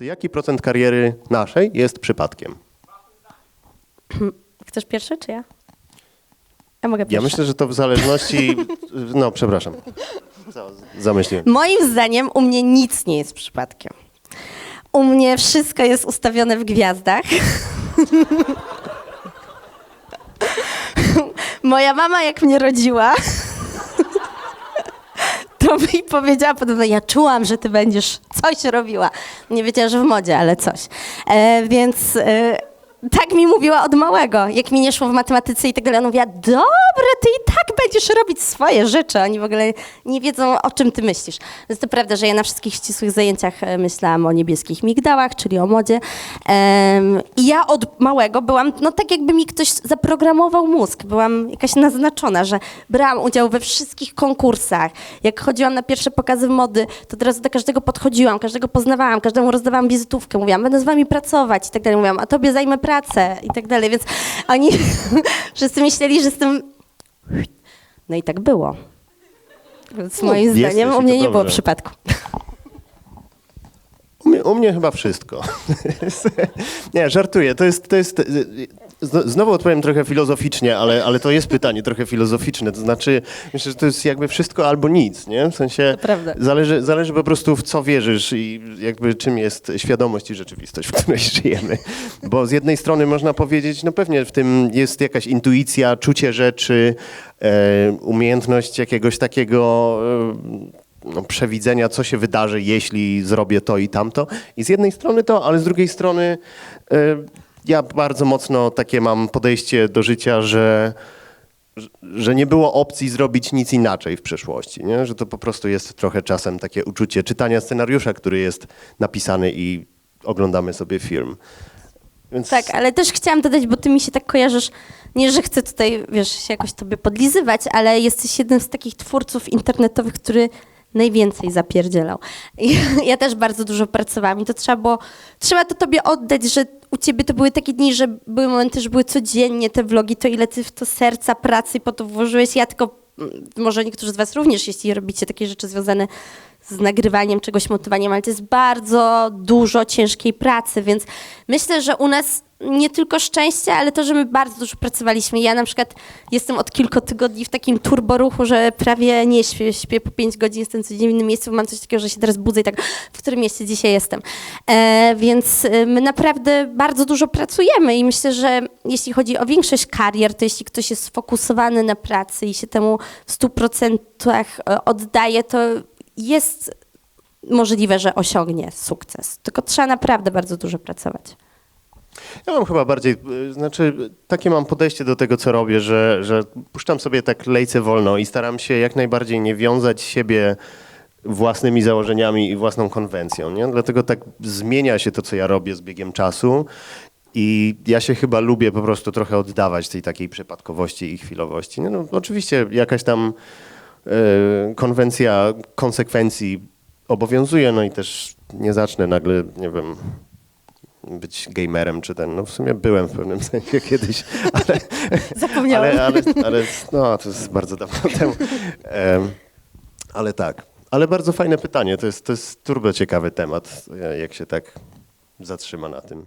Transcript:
Jaki procent kariery naszej jest przypadkiem? Chcesz pierwszy, czy ja? Ja mogę pierwszy. Ja myślę, że to w zależności. No, przepraszam. Za- Zamyśliłem. Moim zdaniem u mnie nic nie jest przypadkiem. U mnie wszystko jest ustawione w gwiazdach. Moja mama, jak mnie rodziła, mi powiedziała podobno, ja czułam, że ty będziesz coś robiła. Nie wiedziała, że w modzie, ale coś. E, więc e, tak mi mówiła od małego. Jak mi nie szło w matematyce i tak dalej, ona mówiła, dobre, ty i będziesz robić swoje rzeczy. Oni w ogóle nie wiedzą, o czym ty myślisz. Więc to prawda, że ja na wszystkich ścisłych zajęciach e, myślałam o niebieskich migdałach, czyli o modzie. I ja od małego byłam, no tak jakby mi ktoś zaprogramował mózg. Byłam jakaś naznaczona, że brałam udział we wszystkich konkursach. Jak chodziłam na pierwsze pokazy mody, to teraz do każdego podchodziłam, każdego poznawałam, każdemu rozdawałam wizytówkę. Mówiłam, będę z wami pracować i tak dalej. Mówiłam, a tobie zajmę pracę i tak dalej. Więc oni wszyscy myśleli, że jestem... No i tak było. Więc No, moim zdaniem u mnie nie było przypadku. U mnie, u mnie chyba wszystko. Nie, żartuję. To jest. To jest znowu odpowiem trochę filozoficznie, ale, ale to jest pytanie trochę filozoficzne. To znaczy, myślę, że to jest jakby wszystko albo nic, nie? W sensie zależy, zależy po prostu w co wierzysz i jakby czym jest świadomość i rzeczywistość, w której żyjemy. Bo z jednej strony można powiedzieć, no pewnie w tym jest jakaś intuicja, czucie rzeczy, e, umiejętność jakiegoś takiego e, no, przewidzenia, co się wydarzy, jeśli zrobię to i tamto. I z jednej strony to, ale z drugiej strony e, ja bardzo mocno takie mam podejście do życia, że, że- nie było opcji zrobić nic inaczej w przeszłości. Nie? Że to po prostu jest trochę czasem takie uczucie czytania scenariusza, który jest napisany i oglądamy sobie film. Więc Tak, ale też chciałam dodać, bo ty mi się tak kojarzysz, nie, że chcę tutaj, wiesz, się jakoś tobie podlizywać, ale jesteś jednym z takich twórców internetowych, który najwięcej zapierdzielał. Ja też bardzo dużo pracowałam i to trzeba było, trzeba to tobie oddać, że u ciebie to były takie dni, że były momenty, że były codziennie te vlogi, to ile ty w to serca, pracy po to włożyłeś. Ja tylko, mm, może niektórzy z was również, jeśli robicie takie rzeczy związane z nagrywaniem czegoś, montowaniem, ale to jest bardzo dużo ciężkiej pracy, więc myślę, że u nas nie tylko szczęście, ale to, że my bardzo dużo pracowaliśmy. Ja na przykład jestem od kilku tygodni w takim turboruchu, że prawie nie śpię, śpię po 5 godzin, jestem codziennie w innym miejscu, mam coś takiego, że się teraz budzę i tak, w którym mieście dzisiaj jestem. E, więc e, my naprawdę bardzo dużo pracujemy i myślę, że jeśli chodzi o większość karier, to jeśli ktoś jest sfokusowany na pracy i się temu w 100% e, oddaje, to jest możliwe, że osiągnie sukces. Tylko trzeba naprawdę bardzo dużo pracować. Ja mam chyba bardziej, y, znaczy takie mam podejście do tego, co robię, że, że puszczam sobie tak lejce wolno i staram się jak najbardziej nie wiązać siebie własnymi założeniami i własną konwencją. Nie? Dlatego tak zmienia się to, co ja robię z biegiem czasu i ja się chyba lubię po prostu trochę oddawać tej takiej przypadkowości i chwilowości. Nie? No, oczywiście jakaś tam y, konwencja konsekwencji obowiązuje, no i też nie zacznę nagle, nie wiem, być gamerem czy ten, no w sumie byłem w pewnym sensie kiedyś, ale, Zapomniałam. ale, ale, ale no to jest bardzo dawno temu. Em, ale tak, ale bardzo fajne pytanie, to jest, to jest turbo ciekawy temat, jak się tak zatrzyma na tym.